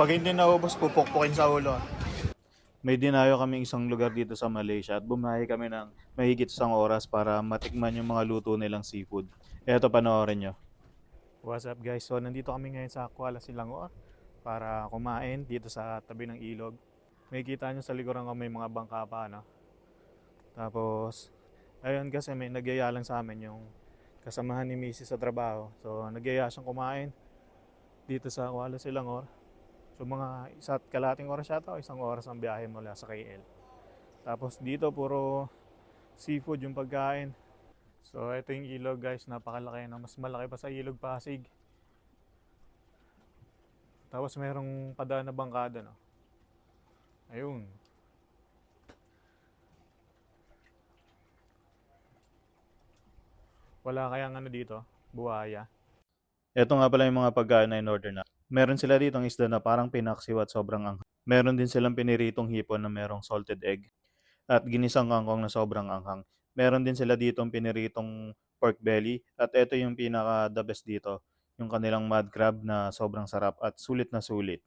Pag hindi naubos, pupukpukin sa ulo. May dinayo kaming isang lugar dito sa Malaysia at bumahay kami ng mahigit isang oras para matikman yung mga luto nilang seafood. Eto, panoorin nyo. What's up guys? So, nandito kami ngayon sa Kuala Selangor para kumain dito sa tabi ng ilog. May kita nyo sa likuran ko may mga bangka pa, no? Tapos, ayun kasi may nagyaya lang sa amin yung kasamahan ni Mrs. sa trabaho. So, nagyaya siyang kumain dito sa Kuala Selangor. So, mga isa't kalating oras yata o isang oras ang biyahe mula sa KL. Tapos dito, puro seafood yung pagkain. So, ito yung ilog guys, napakalaki na. Mas malaki pa sa ilog Pasig. Tapos merong padaan na bangkada, no? Ayun. Wala kayang ano dito, buhaya. Ito nga pala yung mga pagkain na in-order na. Meron sila dito ng isda na parang pinaksiw at sobrang anghang. Meron din silang piniritong hipon na merong salted egg. At ginisang kangkong na sobrang anghang. Meron din sila dito piniritong pork belly. At ito yung pinaka the best dito. Yung kanilang mud crab na sobrang sarap at sulit na sulit.